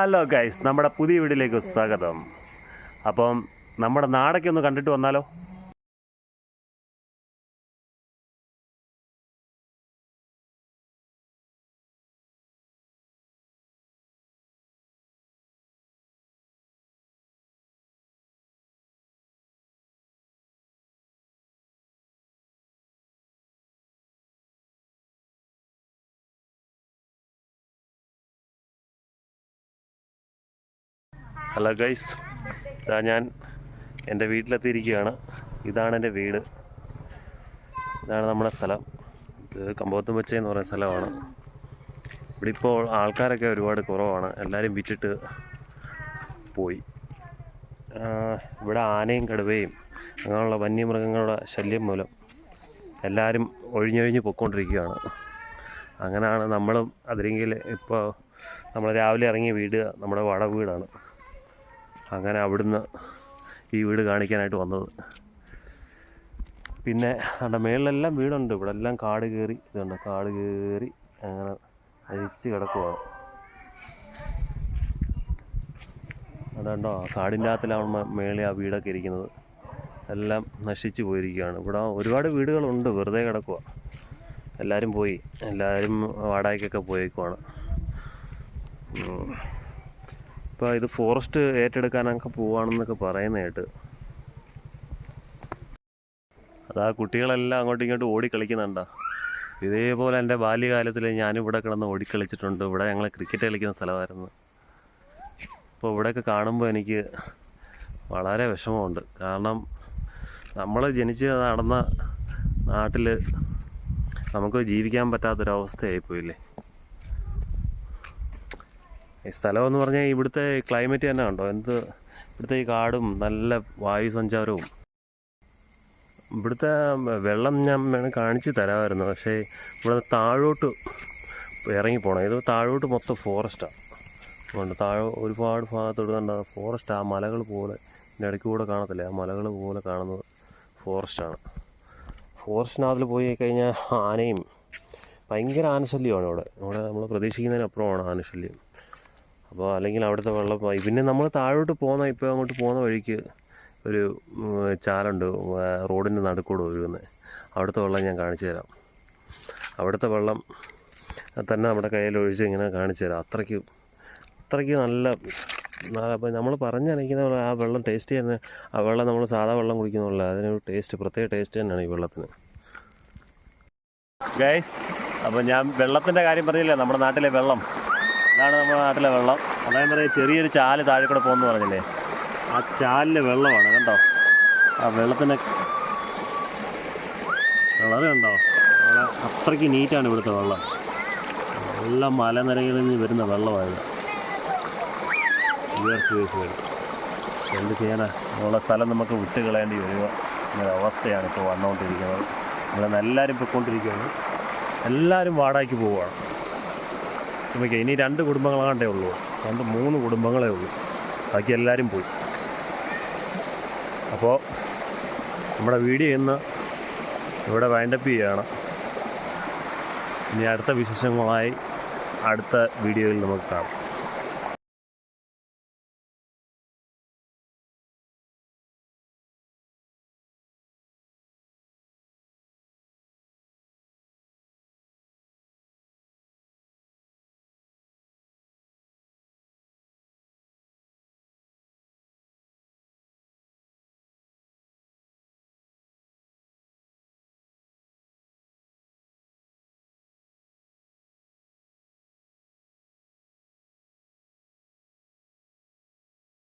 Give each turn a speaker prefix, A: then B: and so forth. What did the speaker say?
A: Hello guys നമ്മുടെ പുതിയ വീഡിയോയിലേക്ക് സ്വാഗതം. അപ്പം നമ്മുടെ നാടൊക്കെ ഒന്ന് കണ്ടിട്ട് വന്നാലോ? ഹലോ ഗൈസ് ഇതാ ഞാൻ എന്റെ വീട്ടിലെത്തിയിരിക്കുകയാണ്. ഇതാണ് എന്റെ വീട്. ഇതാണ് നമ്മുടെ സ്ഥലം. ഇത് കമ്പോത്തും വെച്ച എന്ന് പറയുന്ന സ്ഥലമാണ്. ഇവിടെ ഇപ്പോൾ ആൾക്കാരൊക്കെ ഒരുപാട് കുറവാണ്. എല്ലാവരും വിറ്റിട്ട് പോയി. ഇവിടെ ആനയും കടുവയും അങ്ങനെയുള്ള വന്യമൃഗങ്ങളുടെ ശല്യം മൂലം എല്ലാവരും ഒഴിഞ്ഞൊഴിഞ്ഞ് പൊയ്ക്കൊണ്ടിരിക്കുകയാണ്. അങ്ങനെയാണ് നമ്മളും അതിലെങ്കിൽ ഇപ്പോൾ നമ്മൾ രാവിലെ ഇറങ്ങിയ വീട് നമ്മുടെ വട വീടാണ്. അങ്ങനെ അവിടുന്ന് ഈ വീട് കാണിക്കാനായിട്ട് വന്നത്. പിന്നെ അവിടെ മേളിലെല്ലാം വീടുണ്ട്. ഇവിടെ എല്ലാം കാട് കയറി ഇതുണ്ട്. കാട് കയറി അങ്ങനെ അഴിച്ച് കിടക്കുവാണ്. അതുണ്ടോ കാടിന്റെ അകത്തിലാണ് മേളിൽ ആ വീടൊക്കെ ഇരിക്കുന്നത്. എല്ലാം നശിച്ചു പോയിരിക്കുകയാണ്. ഇവിടെ ഒരുപാട് വീടുകളുണ്ട്. വെറുതെ കിടക്കുക എല്ലാവരും പോയി. എല്ലാവരും വാടകയ്ക്കൊക്കെ പോയേക്കുവാണ്. ഇപ്പോൾ ഇത് ഫോറസ്റ്റ് ഏറ്റെടുക്കാനൊക്കെ പോവാണെന്നൊക്കെ പറയുന്ന കേട്ട്. അതാ കുട്ടികളെല്ലാം അങ്ങോട്ടും ഇങ്ങോട്ടും ഓടി കളിക്കുന്നുണ്ടോ ഇതേപോലെ എന്റെ ബാല്യകാലത്തിൽ ഞാനും ഇവിടെ കിടന്ന് ഓടിക്കളിച്ചിട്ടുണ്ട്. ഇവിടെ ഞങ്ങൾ ക്രിക്കറ്റ് കളിക്കുന്ന സ്ഥലമായിരുന്നു. അപ്പോൾ ഇവിടെയൊക്കെ കാണുമ്പോൾ എനിക്ക് വളരെ വിഷമമുണ്ട്. കാരണം നമ്മൾ ജനിച്ച് നടന്ന നാട്ടിൽ നമുക്ക് ജീവിക്കാൻ പറ്റാത്തൊരവസ്ഥയായിപ്പോയില്ലേ? ഈ സ്ഥലം എന്ന് പറഞ്ഞാൽ ഇവിടുത്തെ ക്ലൈമറ്റ് തന്നെ ഉണ്ടോ എന്ത് ഇവിടുത്തെ ഈ കാടും നല്ല വായു സഞ്ചാരവും. ഇവിടുത്തെ വെള്ളം ഞാൻ വേണം കാണിച്ച് തരാമായിരുന്നു. പക്ഷേ ഇവിടെ താഴോട്ട് ഇറങ്ങി പോകണം ഇത് താഴോട്ട് മൊത്തം ഫോറസ്റ്റാണ് ഉണ്ട് താഴെ ഒരുപാട് ഭാഗത്തോട് കണ്ട ഫോറസ്റ്റ് ആ മലകൾ പോലെ ഇതിന്റെ ഇടയ്ക്ക് കൂടെ കാണത്തില്ല? ആ മലകൾ പോലെ കാണുന്നത് ഫോറസ്റ്റാണ് ഫോറസ്റ്റിനകത്തിൽ പോയി കഴിഞ്ഞാൽ ആനയും ഭയങ്കര ആനശല്യമാണ് ഇവിടെ. ഇവിടെ നമ്മൾ പ്രതീക്ഷിക്കുന്നതിനപ്പുറമാണ് ആനശല്യം. അപ്പോൾ അല്ലെങ്കിൽ അവിടുത്തെ വെള്ളം പിന്നെ നമ്മൾ താഴോട്ട് പോകുന്ന ഇപ്പോൾ അങ്ങോട്ട് പോകുന്ന വഴിക്ക് ഒരു ചാലുണ്ട് റോഡിന്റെ നടുക്കൂടെ ഒഴുകുന്നത് അവിടുത്തെ വെള്ളം ഞാൻ കാണിച്ചു തരാം. അവിടുത്തെ വെള്ളം തന്നെ നമ്മുടെ കയ്യിൽ ഒഴിച്ച് ഇങ്ങനെ കാണിച്ചു തരാം. അത്രയ്ക്ക് അത്രയ്ക്ക് നല്ല അപ്പോൾ നമ്മൾ പറഞ്ഞനയ്ക്കുന്ന പോലെ ആ വെള്ളം ടേസ്റ്റ് ചെയ്യുന്ന ആ വെള്ളം നമ്മൾ സാധാ വെള്ളം കുടിക്കുന്നുള്ള അതിനൊരു ടേസ്റ്റ് പ്രത്യേക ടേസ്റ്റ് തന്നെയാണ് ഈ വെള്ളത്തിന്. ഗൈസ് അപ്പോൾ ഞാൻ വെള്ളത്തിന്റെ കാര്യം പറഞ്ഞില്ലേ? നമ്മുടെ നാട്ടിലെ വെള്ളം. ഇതാണ് നമ്മുടെ നാട്ടിലെ വെള്ളം. അതായത് പറയാം ചെറിയൊരു ചാൽ താഴെ കൂടെ പോകുന്നു പറഞ്ഞില്ലേ? ആ ചാലിലെ വെള്ളമാണ് കണ്ടോ? ആ വെള്ളത്തിന്റെ കളറ് കണ്ടോ? അവിടെ അത്രയ്ക്ക് നീറ്റാണ് ഇവിടുത്തെ വെള്ളം. എല്ലാ മലനിരകളിൽ നിന്ന് വരുന്ന വെള്ളമായത്. എന്ത് ചെയ്യാനാ? ഉള്ള സ്ഥലം നമുക്ക് വിട്ട് കളയേണ്ടി വരിക. എന്നൊരു അവസ്ഥയാണ് ഇപ്പോൾ വന്നുകൊണ്ടിരിക്കുന്നത്. ഇവിടെ എല്ലാവരും പൊയ്ക്കൊണ്ടിരിക്കുകയാണ്. എല്ലാവരും വാടകയ്ക്ക് പോവുകയാണ്. നമുക്ക് ഇനി രണ്ട് കുടുംബങ്ങളാണ്ടേ ഉള്ളൂ. രണ്ട് മൂന്ന് കുടുംബങ്ങളേ ഉള്ളൂ. ബാക്കി എല്ലാവരും പോയി. അപ്പോൾ നമ്മുടെ വീഡിയോ ഇന്ന് ഇവിടെ വൈൻഡപ്പ് ചെയ്യുകയാണ്. ഇനി അടുത്ത വിശേഷങ്ങളുമായി അടുത്ത വീഡിയോയിൽ നമുക്ക് കാണാം.